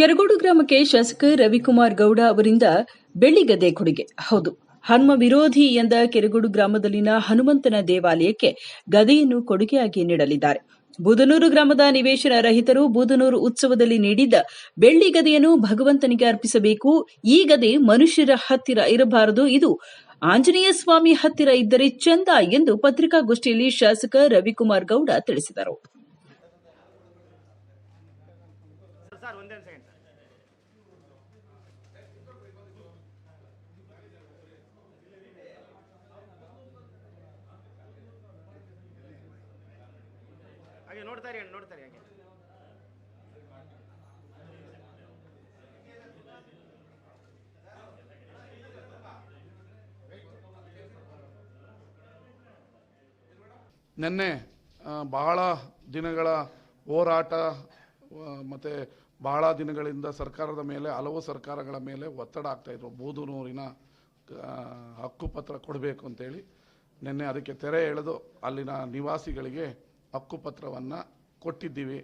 ಕೆರಗೋಡು ಗ್ರಾಮಕ್ಕೆ ಶಾಸಕ ರವಿಕುಮಾರ್ ಗೌಡ ಅವರಿಂದ ಬೆಳ್ಳಿಗದೆ ಕೊಡುಗೆ. ಹೌದು, ಹನುಮ ವಿರೋಧಿ ಎಂದ ಕೆರಗೋಡು ಗ್ರಾಮದಲ್ಲಿನ ಹನುಮಂತನ ದೇವಾಲಯಕ್ಕೆ ಗದೆಯನ್ನು ಕೊಡುಗೆಯಾಗಿ ನೀಡಲಿದ್ದಾರೆ. ಬೂದನೂರು ಗ್ರಾಮದ ನಿವೇಶನ ರಹಿತರು ಬೂದನೂರು ಉತ್ಸವದಲ್ಲಿ ನೀಡಿದ್ದ ಬೆಳ್ಳಿ ಗದೆಯನ್ನು ಭಗವಂತನಿಗೆ ಅರ್ಪಿಸಬೇಕು. ಈ ಗದೆ ಮನುಷ್ಯರ ಹತ್ತಿರ ಇರಬಾರದು. ಇದು ಆಂಜನೇಯ ಸ್ವಾಮಿ ಹತ್ತಿರ ಇದ್ದರೆ ಚಂದ ಎಂದು ಪತ್ರಿಕಾಗೋಷ್ಠಿಯಲ್ಲಿ ಶಾಸಕ ರವಿಕುಮಾರ್ ಗೌಡ ತಿಳಿಸಿದರು. ಹಾಗೆ ನೋಡ್ತಾರೆ ಹೇಳಿ ನೋಡ್ತಾರೆ ಹಾಗೆ. ನಿನ್ನೆ ಬಹಳ ದಿನಗಳ ಹೋರಾಟ ಮತ್ತು ಬಹಳ ದಿನಗಳಿಂದ ಸರ್ಕಾರದ ಮೇಲೆ, ಹಲವು ಸರ್ಕಾರಗಳ ಮೇಲೆ ಒತ್ತಡ ಆಗ್ತಾಯಿದ್ರು ಬೂದುನೂರಿನ ಹಕ್ಕುಪತ್ರ ಕೊಡಬೇಕು ಅಂತೇಳಿ. ನಿನ್ನೆ ಅದಕ್ಕೆ ತೆರೆ ಎಳೆದು ಅಲ್ಲಿನ ನಿವಾಸಿಗಳಿಗೆ ಹಕ್ಕುಪತ್ರವನ್ನು ಕೊಟ್ಟಿದ್ದೀವಿ.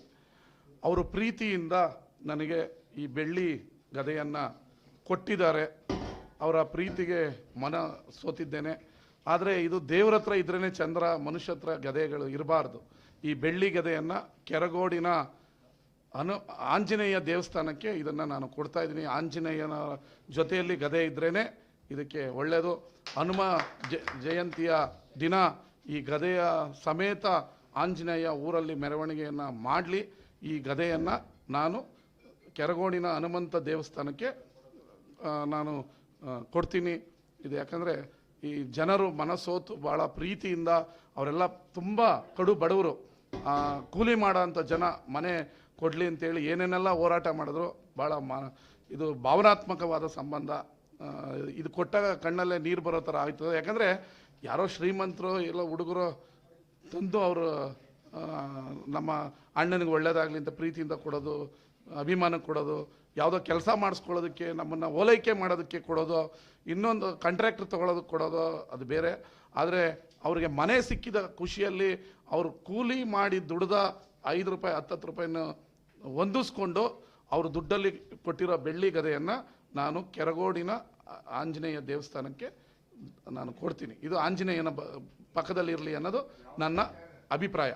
ಅವರು ಪ್ರೀತಿಯಿಂದ ನನಗೆ ಈ ಬೆಳ್ಳಿ ಗದೆಯನ್ನು ಕೊಟ್ಟಿದ್ದಾರೆ. ಅವರ ಪ್ರೀತಿಗೆ ಮನ ಸೋತಿದ್ದೇನೆ. ಆದರೆ ಇದು ದೇವ್ರ ಹತ್ರ ಇದ್ರೇ ಚಂದ್ರ ಮನುಷ್ಯ ಹತ್ರ ಗದೆಗಳು ಇರಬಾರ್ದು. ಈ ಬೆಳ್ಳಿ ಗದೆಯನ್ನು ಕೆರಗೋಡಿನ ಅನು ಆಂಜನೇಯ ದೇವಸ್ಥಾನಕ್ಕೆ ಇದನ್ನು ನಾನು ಕೊಡ್ತಾ ಇದ್ದೀನಿ. ಆಂಜನೇಯನ ಜೊತೆಯಲ್ಲಿ ಗದೆ ಇದ್ರೇ ಇದಕ್ಕೆ ಒಳ್ಳೆಯದು ಹನುಮ ಜಯಂತಿಯ ದಿನ ಈ ಗದೆಯ ಸಮೇತ ಆಂಜನೇಯ ಊರಲ್ಲಿ ಮೆರವಣಿಗೆಯನ್ನು ಮಾಡಲಿ, ಈ ಗದೆಯನ್ನು ನಾನು ಕೆರಗೋಡಿನ ಹನುಮಂತ ದೇವಸ್ಥಾನಕ್ಕೆ ನಾನು ಕೊಡ್ತೀನಿ. ಇದು ಯಾಕಂದರೆ ಈ ಜನರು ಮನಸೋತು ಭಾಳ ಪ್ರೀತಿಯಿಂದ ಅವರೆಲ್ಲ ತುಂಬ ಕಡು ಬಡವರು. ಕೂಲಿ ಮಾಡೋಂಥ ಜನ ಮನೆ ಕೊಡಲಿ ಅಂತೇಳಿ ಏನೇನೆಲ್ಲ ಹೋರಾಟ ಮಾಡಿದ್ರು ಭಾಳ ಮ, ಇದು ಭಾವನಾತ್ಮಕವಾದ ಸಂಬಂಧ. ಇದು ಕೊಟ್ಟಾಗ ಕಣ್ಣಲ್ಲೇ ನೀರು ಬರೋ ಥರ ಆಯ್ತದೆ ಯಾಕಂದರೆ ಯಾರೋ ಶ್ರೀಮಂತರು ಎಲ್ಲ ಹುಡುಗರು ತಂದು ಅವರು ನಮ್ಮ ಅಣ್ಣನಿಗೆ ಒಳ್ಳೇದಾಗಲಿ ಅಂತ ಪ್ರೀತಿಯಿಂದ ಕೊಡೋದು, ಅಭಿಮಾನ ಕೊಡೋದು, ಯಾವುದೋ ಕೆಲಸ ಮಾಡಿಸ್ಕೊಳ್ಳೋದಕ್ಕೆ, ನಮ್ಮನ್ನು ಓಲೈಕೆ ಮಾಡೋದಕ್ಕೆ ಕೊಡೋದು, ಇನ್ನೊಂದು ಕಾಂಟ್ರಾಕ್ಟರ್ ತೊಗೊಳೋದಕ್ಕೆ ಕೊಡೋದು, ಅದು ಬೇರೆ. ಆದರೆ ಅವರಿಗೆ ಮನೆ ಸಿಕ್ಕಿದ ಖುಷಿಯಲ್ಲಿ ಅವರು ಕೂಲಿ ಮಾಡಿ ದುಡ್ದ ಐದು ರೂಪಾಯಿ, ಹತ್ತತ್ತು ರೂಪಾಯಿನ ಹೊಂದಿಸ್ಕೊಂಡು ಅವರು ದುಡ್ಡಲ್ಲಿ ಕೊಟ್ಟಿರೋ ಬೆಳ್ಳಿ ಗದೆಯನ್ನು ನಾನು ಕೆರಗೋಡಿನ ಆಂಜನೇಯ ದೇವಸ್ಥಾನಕ್ಕೆ ನಾನು ಕೊಡ್ತೀನಿ. ಇದು ಆಂಜನೇಯನ ಬ ಪಕ್ಕದಲ್ಲಿರಲಿ ಅನ್ನೋದು ನನ್ನ ಅಭಿಪ್ರಾಯ.